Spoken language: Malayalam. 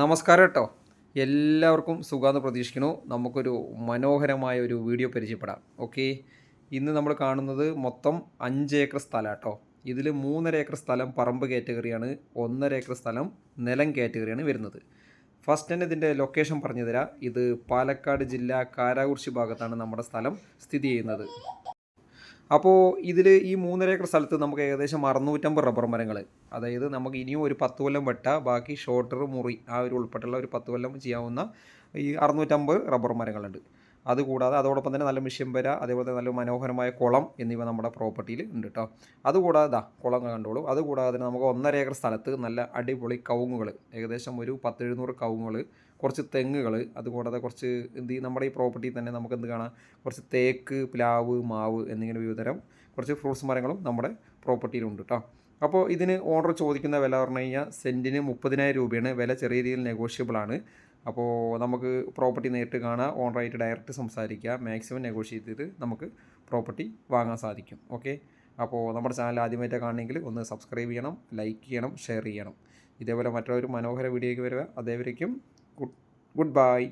നമസ്കാരം കേട്ടോ എല്ലാവർക്കും സുഖമെന്ന് പ്രതീക്ഷിക്കുന്നു. നമുക്കൊരു മനോഹരമായ ഒരു വീഡിയോ പരിചയപ്പെടാം. ഓക്കെ? ഇന്ന് നമ്മൾ കാണുന്നത് മൊത്തം അഞ്ച് ഏക്കർ സ്ഥലം കേട്ടോ ഇതിൽ മൂന്നര ഏക്കർ സ്ഥലം പറമ്പ് കാറ്റഗറിയാണ് ഒന്നര ഏക്കർ സ്ഥലം നിലം കാറ്റഗറിയാണ് വരുന്നത്. ഫസ്റ്റ് തന്നെ ഇതിന്റെ ലൊക്കേഷൻ പറഞ്ഞു തരാം ഇത് പാലക്കാട് ജില്ല കാരാകുർശി ഭാഗത്താണ് നമ്മുടെ സ്ഥലം സ്ഥിതി ചെയ്യുന്നത്. അപ്പോൾ ഇതിൽ ഈ മൂന്നര ഏക്കർ സ്ഥലത്ത് നമുക്ക് ഏകദേശം അറുന്നൂറ്റമ്പത് റബ്ബർ മരങ്ങൾ അതായത് നമുക്ക് ഇനിയും ഒരു പത്ത് കൊല്ലം വെട്ട ബാക്കി ഷോർട്ടർ മുറി ആ ഒരു ഉൾപ്പെട്ടുള്ള ഒരു പത്ത് കൊല്ലം ചെയ്യാവുന്ന ഈ അറുന്നൂറ്റമ്പത് റബ്ബർ മരങ്ങളുണ്ട്. അതുകൂടാതെ അതോടൊപ്പം തന്നെ നല്ല മിഷ്യം വര അതേപോലെ തന്നെ നല്ല മനോഹരമായ കുളം എന്നിവ നമ്മുടെ പ്രോപ്പർട്ടിയിൽ ഉണ്ട് കേട്ടോ അതുകൂടാതെ ദാ കുളം കണ്ടോളൂ. അതുകൂടാതെ തന്നെ നമുക്ക് ഒന്നര ഏക്കർ സ്ഥലത്ത് നല്ല അടിപൊളി കവുങ്ങുകൾ ഏകദേശം ഒരു പത്ത് എഴുന്നൂറ് കവുങ്ങുകൾ കുറച്ച് തെങ്ങുകൾ അതുകൂടാതെ കുറച്ച് എന്ത് നമ്മുടെ ഈ പ്രോപ്പർട്ടിയിൽ തന്നെ നമുക്ക് എന്ത് കാണാം കുറച്ച് തേക്ക് പ്ലാവ് മാവ് എന്നിങ്ങനെ വിവിധതരം കുറച്ച് ഫ്രൂട്ട്സ് മരങ്ങളും നമ്മുടെ പ്രോപ്പർട്ടിയിലുണ്ട് കേട്ടോ അപ്പോൾ ഇതിന് ഓർഡർ ചോദിക്കുന്ന വില പറഞ്ഞു കഴിഞ്ഞാൽ സെന്റിന് മുപ്പതിനായിരം രൂപയാണ്. വില ചെറിയ രീതിയിൽ നെഗോഷ്യബിൾ ആണ് അപ്പോൾ നമുക്ക് പ്രോപ്പർട്ടി നേരിട്ട് കാണാം ഓണറായിട്ട് ഡയറക്റ്റ് സംസാരിക്കുക മാക്സിമം നെഗോഷിയേറ്റ് ചെയ്ത് നമുക്ക് പ്രോപ്പർട്ടി വാങ്ങാൻ സാധിക്കും. ഓക്കെ അപ്പോൾ നമ്മുടെ ചാനൽ ആദ്യമായിട്ട് കാണണമെങ്കിൽ ഒന്ന് സബ്സ്ക്രൈബ് ചെയ്യണം ലൈക്ക് ചെയ്യണം ഷെയർ ചെയ്യണം. ഇതേപോലെ മറ്റൊരു മനോഹര വീഡിയോയ്ക്ക് വരിക. അതേവരേക്കും ഗുഡ് ഗുഡ് ബൈ